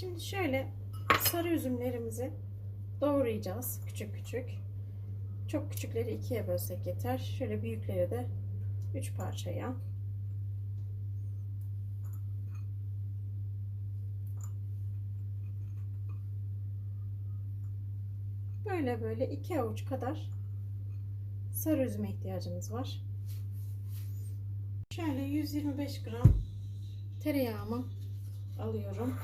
Şimdi şöyle sarı üzümlerimizi doğrayacağız küçük küçük. Çok küçükleri ikiye bölsek yeter. Şöyle büyükleri de üç parçaya. Böyle böyle iki avuç kadar sarı üzüme ihtiyacımız var. Şöyle 125 gram tereyağımı alıyorum.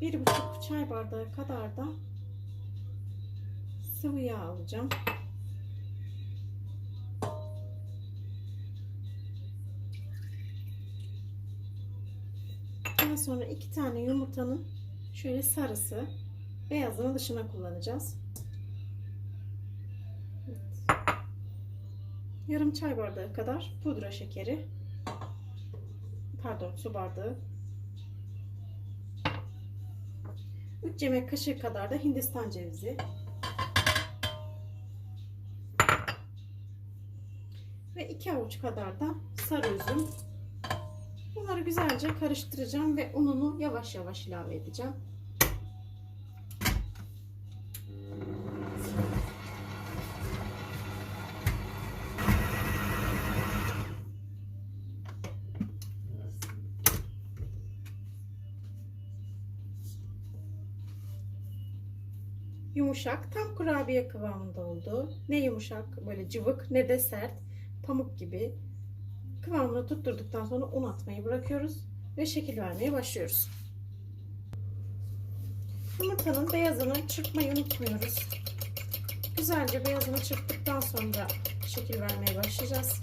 Bir buçuk çay bardağı kadar da sıvı yağ alacağım. Daha sonra iki tane yumurtanın şöyle sarısı beyazını dışına kullanacağız. Evet. Yarım çay bardağı kadar pudra şekeri. Pardon su bardağı. 3 yemek kaşığı kadar da hindistan cevizi. Ve 2 avuç kadar da sarı üzüm. Bunları güzelce karıştıracağım ve ununu yavaş yavaş ilave edeceğim. Yumuşak, tam kurabiye kıvamında oldu. Ne yumuşak, böyle cıvık ne de sert, pamuk gibi. Kıvamını tutturduktan sonra un atmayı bırakıyoruz ve şekil vermeye başlıyoruz. Yumurtanın beyazını çırpmayı unutmuyoruz. Güzelce beyazını çırptıktan sonra şekil vermeye başlayacağız.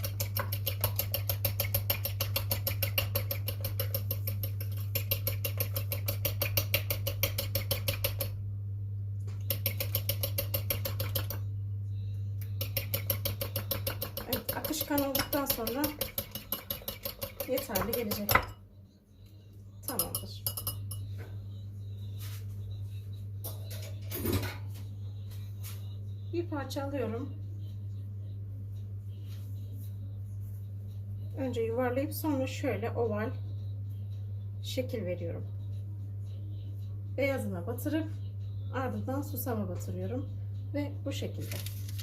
Evet, akışkan olduktan sonra yeterli gelecek. Tamamdır. Bir parça alıyorum. Önce yuvarlayıp sonra şöyle oval şekil veriyorum. Beyazına batırıp ardından susama batırıyorum ve bu şekilde.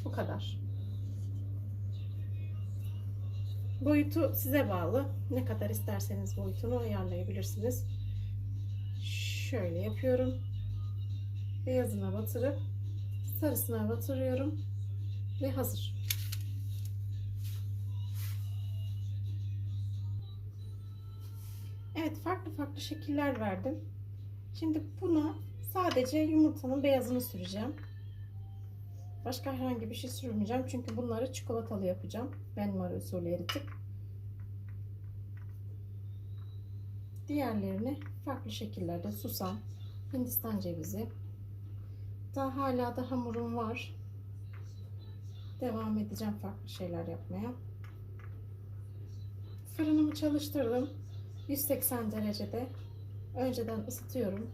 Bu kadar. Boyutu size bağlı. Ne kadar isterseniz boyutunu ayarlayabilirsiniz. Şöyle yapıyorum. Beyazına batırıp sarısına batırıyorum ve hazır. Evet, farklı farklı şekiller verdim. Şimdi buna sadece yumurtanın beyazını süreceğim. Başka herhangi bir şey sürmeyeceğim. Çünkü bunları çikolatalı yapacağım. Benmari usulü eritip. Diğerlerini farklı şekillerde susam, hindistan cevizi. Daha hala da hamurum var. Devam edeceğim farklı şeyler yapmaya. Fırınımı çalıştırdım. 180 derecede. Önceden ısıtıyorum.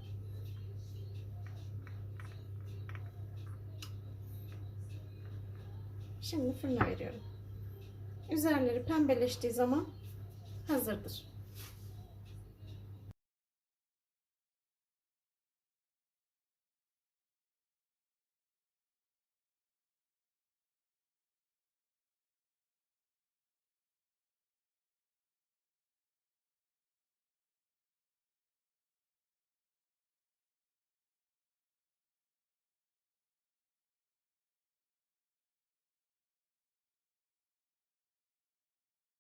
Şimdi fırına veriyorum. Üzerleri pembeleştiği zaman hazırdır.